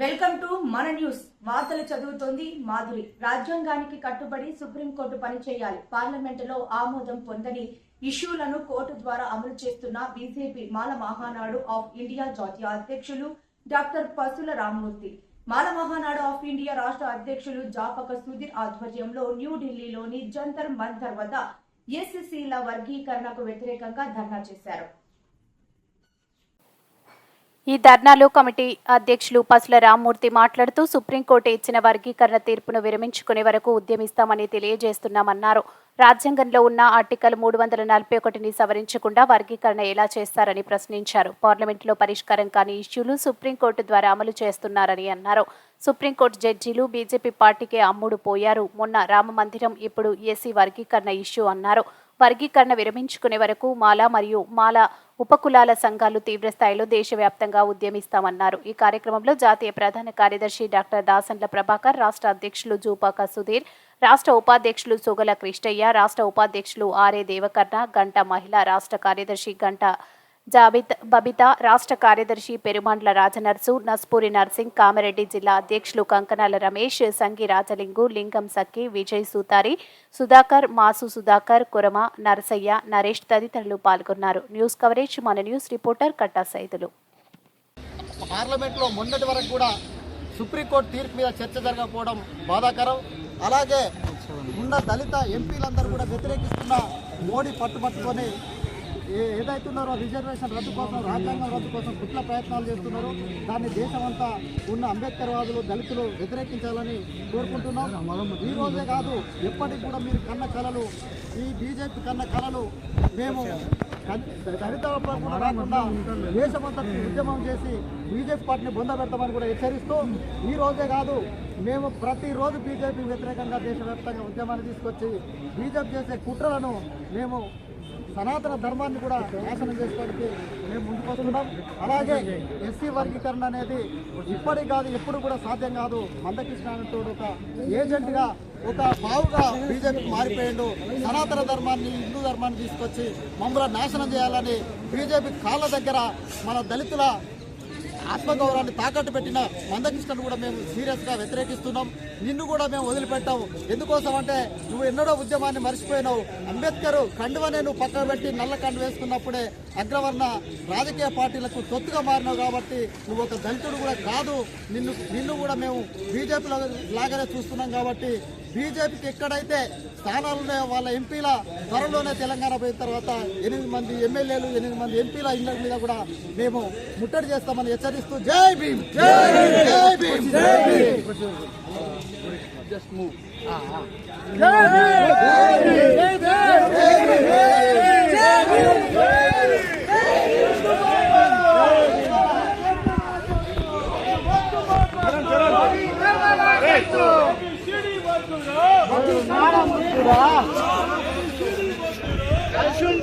Welcome to మన news. వార్తలు చదువుతోంది మాధురి. రాజ్యాంగానికి కట్టుబడి సుప్రీంకోర్టు పనిచేయాలి. పార్లమెంటులో ఆమోదం పొందని ఇష్యూలను కోర్టు ద్వారా అమలు చేస్తున్న BJP Mala Mahanadu of India జాతీయ అధ్యక్షులు doctor Pasula Rammurthy. Mala Mahanadu of India రాష్ట్ర అధ్యక్షులు జాపక సుధీర్ ఆధ్వర్యంలో న్యూఢిల్లీలోని జంతర్ మంతర్ వద్ద ఎస్సీల వర్గీకరణకు వ్యతిరేకంగా ధర్నా చేశారు. ఈ ధర్నాలో కమిటీ అధ్యక్షులు పసుల రామ్మూర్తి మాట్లాడుతూ సుప్రీంకోర్టు ఇచ్చిన వర్గీకరణ తీర్పును విరమించుకునే వరకు ఉద్యమిస్తామని తెలియజేస్తున్నామన్నారు. రాజ్యాంగంలో ఉన్న ఆర్టికల్ మూడు వందల నలభై ఒకటిని సవరించకుండా వర్గీకరణ ఎలా చేస్తారని ప్రశ్నించారు. పార్లమెంటులో పరిష్కారం కాని ఇష్యూలు సుప్రీంకోర్టు ద్వారా అమలు చేస్తున్నారని అన్నారు. సుప్రీంకోర్టు జడ్జీలు బీజేపీ పార్టీకే అమ్ముడు పోయారు మొన్న రామ మందిరం ఇప్పుడు ఏసీ వర్గీకరణ ఇష్యూ అన్నారు. వర్గీకరణ విరమించుకునే వరకు మాల మరియు మాల ఉపకులాల సంఘాలు తీవ్రస్థాయిలో దేశవ్యాప్తంగా ఉద్యమిస్తామన్నారు. ఈ కార్యక్రమంలో జాతీయ ప్రధాన కార్యదర్శి డాక్టర్ దాసండ్ల ప్రభాకర్ రాష్ట్ర అధ్యక్షులు జూపాక సుధీర్ రాష్ట్ర ఉపాధ్యక్షులు సుగల కృష్ణయ్య రాష్ట్ర ఉపాధ్యక్షులు ఆర్ఏ దేవకర్ణ గంట మహిళా రాష్ట్ర కార్యదర్శి గంట జాబిత్ బబిత రాష్ట్ర కార్యదర్శి పెరుమండ్ల రాజనర్సు నస్పూరి నర్సింగ్ కామారెడ్డి జిల్లా అధ్యక్షులు కంకనాల రమేష్ సంగి రాజలింగు లింగం సక్కి విజయ్ సూతారి సుధాకర్ మాసు సుధాకర్ కురమ నరసయ్య నరేష్ తదితరులు పాల్గొన్నారు. న్యూస్ కవరేజ్ మన న్యూస్ రిపోర్టర్ కట్టా సైదులు. పార్లమెంట్లో మొన్నటి వరకు కూడా సుప్రీంకోర్టు తీర్పు మీద చర్చ జరగకపోవడం బాధాకరం. అలాగే ఉన్న దళిత ఎంపీలందరూ కూడా వ్యతిరేకిస్తున్న మోడీ పట్టుబట్టుకొని ఏదైతున్నారో రిజర్వేషన్ రద్దు కోసం రాజ్యాంగం రద్దు కోసం కుట్ల ప్రయత్నాలు చేస్తున్నారో దాన్ని దేశమంతా ఉన్న అంబేద్కర్వాదులు దళితులు వ్యతిరేకించాలని కోరుకుంటున్నాం. ఈ రోజే కాదు ఎప్పటికి కూడా మీరు కన్న కళలు ఈ బీజేపీ కన్న కళలు మేము దళిత రాకుండా దేశమంతా ఉద్యమం చేసి బీజేపీ పార్టీని బొంద పెడతామని కూడా హెచ్చరిస్తూ ఈ రోజే కాదు మేము ప్రతిరోజు బీజేపీ వ్యతిరేకంగా దేశవ్యాప్తంగా ఉద్యమాన్ని తీసుకొచ్చి బీజేపీ చేసే కుట్రలను మేము సనాతన ధర్మాన్ని కూడా నాశనం చేసుకోవడానికి మేము ముందుకు వస్తున్నాం. అలాగే ఎస్సీ వర్గీకరణ అనేది ఇప్పటికి కాదు ఎప్పుడు కూడా సాధ్యం కాదు. మందకృష్ణ అనేటోడు ఒక ఏజెంట్గా ఒక బావుగా బీజేపీకి మారిపోయిండు. సనాతన ధర్మాన్ని హిందూ ధర్మాన్ని తీసుకొచ్చి మమ్మల్ని నాశనం చేయాలని బీజేపీ కాళ్ళ దగ్గర మన దళితుల ఆత్మగౌరవాన్ని తాకట్టు పెట్టిన మందకృష్ణను కూడా మేము సీరియస్గా వ్యతిరేకిస్తున్నాం. నిన్ను కూడా మేము వదిలిపెట్టాము ఎందుకోసం అంటే నువ్వు ఎన్నడో ఉద్యమాన్ని మర్చిపోయినావు. అంబేద్కర్ కండువనే నువ్వు పక్కన పెట్టి నల్ల కండు వేసుకున్నప్పుడే అగ్రవర్ణ రాజకీయ పార్టీలకు తొత్తుగా మారినావు కాబట్టి నువ్వు ఒక దళితుడు కూడా కాదు. నిన్ను నిన్ను కూడా మేము బీజేపీలో లాగానే చూస్తున్నాం కాబట్టి బీజేపీకి ఎక్కడైతే స్థానాలున్నాయో వాళ్ళ ఎంపీల త్వరలోనే తెలంగాణ పోయిన తర్వాత ఎనిమిది మంది ఎమ్మెల్యేలు ఎనిమిది మంది ఎంపీల ఇళ్ళ మీద కూడా మేము ముట్టడి చేస్తామని Pakistan. Jai Bhim. Jai Bhim. Jai Bhim. Just move. Jai Bhim. Jai Bhim. Jai Bhim. Jai Bhim. Shouldn't